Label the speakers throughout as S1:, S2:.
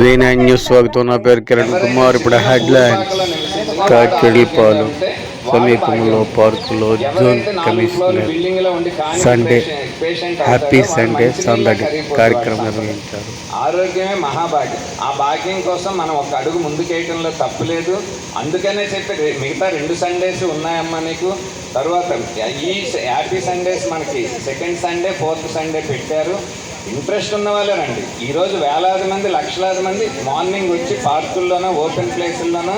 S1: V9 news స్వాగతం. నా పేరు కిరణ్ కుమార్. ఇప్పుడు హెడ్లైన్ కాకిడిపాలు సమీపంలో పార్కులో zone commissioner Sunday happy Sunday సందడి కార్యక్రమం నిర్వహించారు.
S2: ఆరోగ్యమే మహాభాగ్యం. ఆ భాగ్యం కోసం మనం ఒక అడుగు ముందుకేయటంలో తప్పులేదు అందుకనే చెప్పి మిగతా రెండు సండేస్ ఉన్నాయమ్మా నీకు. తర్వాత ఈ హ్యాపీ సండేస్ మనకి సెకండ్ సండే ఫోర్త్ సండే పెట్టారు. ఇంట్రెస్ట్ ఉన్న వాళ్ళే రండి. ఈరోజు వేలాది మంది లక్షలాది మంది మార్నింగ్ వచ్చి పార్కుల్లోనో ఓపెన్ ప్లేసుల్లోనో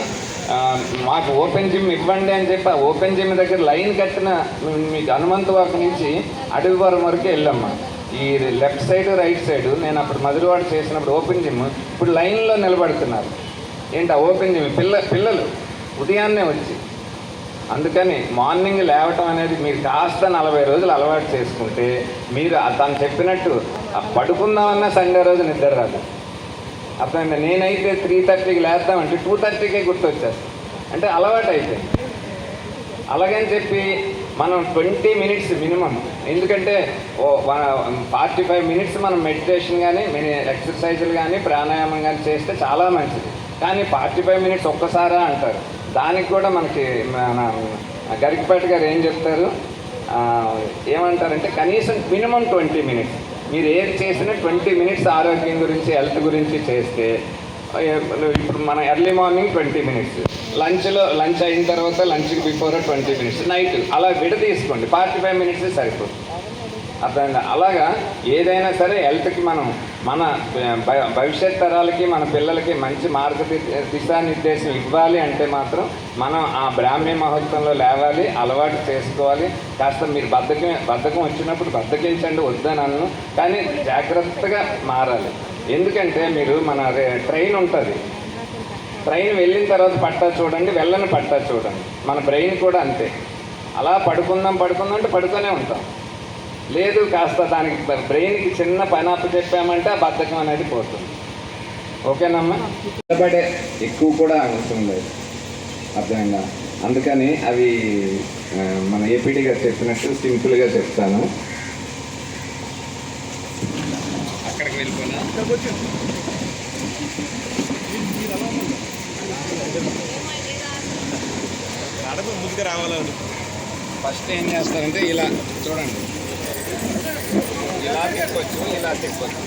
S2: మాకు ఓపెన్ జిమ్ ఇవ్వండి అని చెప్పి ఓపెన్ జిమ్ దగ్గర లైన్ కట్టిన మీకు మీకు హనుమంతవాక నుంచి అడవివరం వరకు వెళ్ళమ్మా ఈ లెఫ్ట్ సైడ్ రైట్ సైడ్ నేను అప్పుడు మధురవాడ చేసినప్పుడు ఓపెన్ జిమ్ ఇప్పుడు లైన్లో నిలబడుతున్నారు. ఏంటి ఆ ఓపెన్ జిమ్? పిల్ల పిల్లలు ఉదయాన్నే వచ్చి. అందుకని మార్నింగ్ లేవటం అనేది మీరు కాస్త నలభై రోజులు అలవాటు చేసుకుంటే మీరు తను చెప్పినట్టు పడుకుందామన్నా సండే రోజు నిద్ర రాదు. అర్థమైందా? నేనైతే త్రీ థర్టీకి లేద్దామంటే టూ థర్టీకే గుర్తొచ్చేస్తాను అంటే అలవాటు అయిపోయింది అలాగని చెప్పి మనం ట్వంటీ మినిట్స్ మినిమం ఎందుకంటే ఓ ఫార్టీ ఫైవ్ మినిట్స్ మనం మెడిటేషన్ కానీ ఎక్సర్సైజులు కానీ ప్రాణాయామం కానీ చేస్తే చాలా మంచిది. కానీ ఫార్టీ ఫైవ్ మినిట్స్ ఒక్కసారా అంటారు. దానికి కూడా మనకి మన గరికపేట గారు ఏం చెప్తారు? ఏమంటారంటే కనీసం మినిమం ట్వంటీ మినిట్స్ మీరు ఏది చేసినా ట్వంటీ మినిట్స్ ఆరోగ్యం గురించి హెల్త్ గురించి చేస్తే ఇప్పుడు మన ఎర్లీ మార్నింగ్ ట్వంటీ మినిట్స్. లంచ్లో లంచ్ అయిన తర్వాత లంచ్కి బిఫోర్ ట్వంటీ మినిట్స్. నైట్. అలా విడ తీసుకోండి ఫార్టీ ఫైవ్ మినిట్స్ సరిపోతుంది. అర్థమైంది? అలాగా ఏదైనా సరే హెల్త్కి మనం మన భవిష్యత్ తరాలకి మన పిల్లలకి మంచి మార్గ దిశానిర్దేశం ఇవ్వాలి అంటే మాత్రం మనం ఆ బ్రాహ్మీ మహోత్సవంలో లేవాలి అలవాటు చేసుకోవాలి. కాస్త మీరు బద్దకం బద్ధకం వచ్చినప్పుడు బద్దకించండి వద్దనన్ను కానీ జాగ్రత్తగా మారాలి. ఎందుకంటే మీరు మన ట్రైన్ ఉంటుంది. ట్రైన్ వెళ్ళిన తర్వాత పట్టా చూడండి వెళ్ళని పట్టా చూడండి. మన బ్రెయిన్ కూడా అంతే. అలా పడుకుందాం పడుకుందాం అంటే పడుతూనే ఉంటాం. లేదు కాస్త దానికి బ్రెయిన్కి చిన్న పని అప్పు చెప్పామంటే ఆ బద్ధకం అనేది పోతుంది. ఓకేనమ్మా నిలబడే ఎక్కువ కూడా అవసరం లేదు. అర్థమైందా? అందుకని అవి మన ఏపీడీ గారు చెప్పినట్టు సింపుల్గా చెప్తాను. అక్కడికి వెళ్ళిపోయినా
S3: ముందుకు రావాలి
S2: ఫస్ట్ ఏం చేస్తారంటే ఇలా చూడండి. ఇలా తిప్పచ్చు ఇలా తిప్పచ్చు.